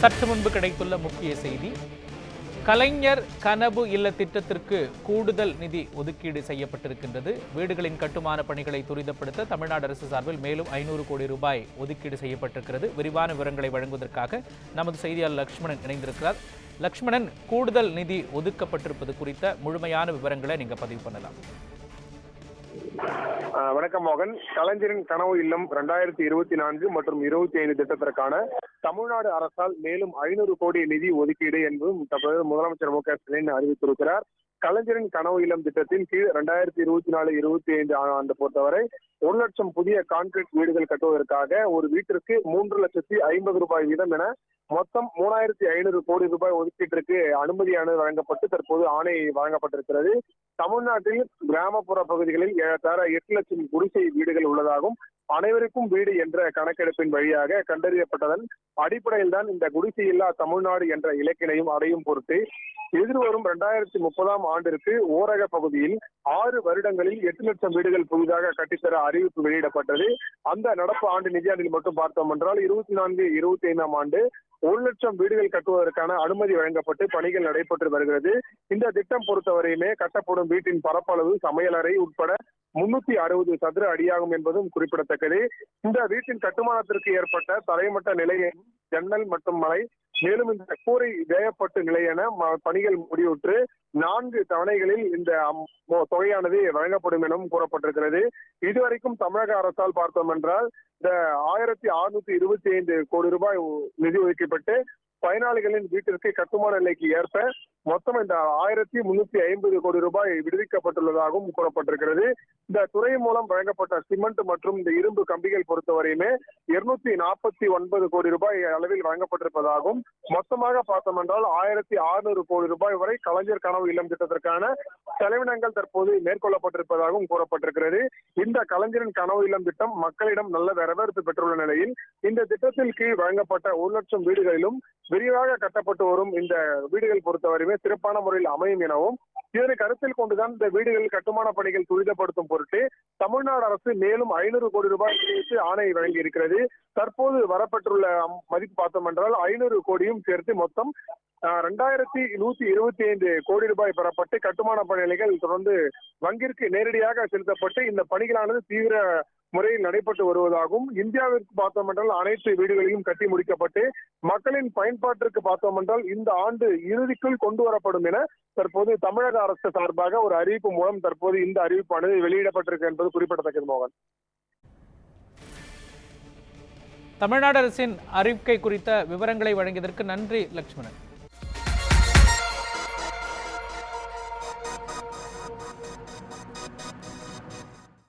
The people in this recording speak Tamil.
சற்று முன்பு கிடைத்துள்ள முக்கிய செய்தி. கலைஞர் கனவு இல்ல திட்டத்திற்கு கூடுதல் நிதி ஒதுக்கீடு செய்யப்பட்டிருக்கின்றது. வீடுகளின் கட்டுமான பணிகளை துரிதப்படுத்த தமிழ்நாடு அரசு சார்பில் மேலும் ஐநூறு கோடி ரூபாய் ஒதுக்கீடு செய்யப்பட்டிருக்கிறது. விரிவான விவரங்களை வழங்குவதற்காக நமது செய்தியாளர் லக்ஷ்மணன் இணைந்திருக்கிறார். லக்ஷ்மணன் கூடுதல் நிதி ஒதுக்கப்பட்டிருப்பது குறித்த முழுமையான விவரங்களை நீங்கள் பதிவு பண்ணலாம். வணக்கம் மோகன். கலைஞரின் கனவு இல்லம் ரெண்டாயிரத்தி இருபத்தி நான்கு மற்றும் இருபத்தி ஐந்து திட்டத்திற்கான தமிழ்நாடு அரசால் மேலும் ஐநூறு கோடி நிதி ஒதுக்கீடு என்பதும் முதலமைச்சர் மு க ஸ்டாலின் அறிவித்திருக்கிறார். கலைஞரின் கனவு இல்லம் திட்டத்தின் கீழ் இரண்டாயிரத்தி இருபத்தி நாலு இருபத்தி ஐந்து ஆண்டு பொறுத்தவரை ஒரு லட்சம் புதிய கான்கிரீட் வீடுகள் கட்டுவதற்காக ஒரு வீட்டிற்கு மூன்று லட்சத்தி ஐம்பது ரூபாய் வீதம் என மொத்தம் மூணாயிரத்தி ஐநூறு கோடி ரூபாய் ஒதுக்கீட்டிற்கு அனுமதியானது வழங்கப்பட்டு தற்போது ஆணை வழங்கப்பட்டிருக்கிறது. தமிழ்நாட்டில் கிராமப்புற பகுதிகளில் ஏறத்தாழ எட்டு லட்சம் குடிசை வீடுகள் உள்ளதாகவும் அனைவருக்கும் வீடு என்ற கணக்கெடுப்பின் வழியாக கண்டறியப்பட்டதன் அடிப்படையில் தான் இந்த குடிசை இல்லா தமிழ்நாடு என்ற இலக்கினையும் அடையும் பொருட்டு எதிர்வரும் இரண்டாயிரத்தி முப்பதாம் ஆண்டிற்கு ஊரக பகுதியில் ஆறு வருடங்களில் எட்டு லட்சம் வீடுகள் புதிதாக கட்டித்தர அறிவிப்பு வெளியிடப்பட்டது. அந்த நடப்பு ஆண்டு நிதியாண்டில் மட்டும் பார்த்தோம் என்றால் இருபத்தி நான்கு இருபத்தி ஐந்தாம் ஆண்டு ஒரு லட்சம் வீடுகள் கட்டுவதற்கான அனுமதி வழங்கப்பட்டு பணிகள் நடைபெற்று வருகிறது. இந்த திட்டம் பொறுத்தவரையுமே கட்டப்படும் வீட்டின் பரப்பளவு சமையலறை உட்பட முன்னூத்தி அறுபது சதுர அடியாகும் என்பதும் குறிப்பிடத்தக்கது. இந்த வீட்டின் கட்டுமானத்திற்கு ஏற்பட்ட தரைமட்ட நிலை ஜன்னல் மற்றும் மலை மேலும் இந்த கூரை வேயப்பட்டு நிலையென ம- பணிகள் முடிவுற்று நான்கு தவணைகளில் இந்த அம்- தொகையானது வழங்கப்படும் எனவும் கூறப்பட்டிருக்கிறது. இதுவரைக்கும் தமிழக அரசால் பார்த்தோம் என்றால் இந்த ஆயிரத்தி அறுநூத்தி இருபத்தி ஐந்து கோடி ரூபாய் நிதி ஒதுக்கப்பட்டு பயனாளிகளின் வீட்டிற்கு கட்டுமான நிலைக்கு ஏற்ப மொத்தம் இந்த ஆயிரத்தி முன்னூத்தி ஐம்பது கோடி ரூபாய் விடுவிக்கப்பட்டுள்ளதாகவும் கூறப்பட்டிருக்கிறது. இந்த துறை மூலம் வழங்கப்பட்ட சிமெண்ட் மற்றும் இந்த இரும்பு கம்பிகள் பொறுத்தவரையுமே இருநூத்தி நாற்பத்தி ஒன்பது கோடி ரூபாய் அளவில் வழங்கப்பட்டிருப்பதாகவும் மொத்தமாக பார்த்தோம் என்றால் ஆயிரத்தி அறுநூறு கோடி ரூபாய் வரை கலைஞர் கனவு இல்லம் திட்டத்திற்கான செலவினங்கள் தற்போது மேற்கொள்ளப்பட்டிருப்பதாகவும் கூறப்பட்டிருக்கிறது. இந்த கலைஞரின் கனவு இல்லம் திட்டம் மக்களிடம் நல்ல வரவேற்பு பெற்றுள்ள நிலையில் இந்த திட்டத்தில் கீழ் வழங்கப்பட்ட ஒரு லட்சம் வீடுகளிலும் விரிவாக கட்டப்பட்டு வரும் இந்த வீடுகள் பொறுத்தவரையுமே சிறப்பான முறையில் அமையும் எனவும் இதனை கருத்தில் கொண்டுதான் இந்த வீடுகள் கட்டுமான பணிகள் துரிதப்படுத்தும் பொருட்டு தமிழ்நாடு அரசு மேலும் ஐநூறு கோடி ரூபாய் சேர்த்து ஆணை வழங்கி இருக்கிறது தற்போது வரப்பட்டுள்ள மதிப்பு பார்த்தோம் என்றால் ஐநூறு கோடியும் சேர்த்து மொத்தம் ஆஹ், ரெண்டாயிரத்தி நூத்தி இருபத்தி ஐந்து கோடி ரூபாய் பெறப்பட்டு கட்டுமான பணிகள் தொடர்ந்து வங்கிற்கு நேரடியாக செலுத்தப்பட்டு இந்த பணிகளானது தீவிர முறையில் நடைபெற்று வருவதாகவும் இந்தியாவிற்கு பார்த்தோம் என்றால் அனைத்து வீடுகளையும் கட்டி முடிக்கப்பட்டு மக்களின் பயன்பாட்டிற்கு பார்த்தோம் என்றால் இந்த ஆண்டு இறுதிக்குள் கொண்டு வரப்படும் என தற்போது தமிழக அரசு சார்பாக ஒரு அறிவிப்பு மூலம் தற்போது இந்த அறிவிப்பானது வெளியிடப்பட்டிருக்கு என்பது குறிப்பிடத்தக்கது மோகன். தமிழ்நாடு அரசின் அறிக்கை குறித்த விவரங்களை வழங்கியதற்கு நன்றி லட்சுமணன்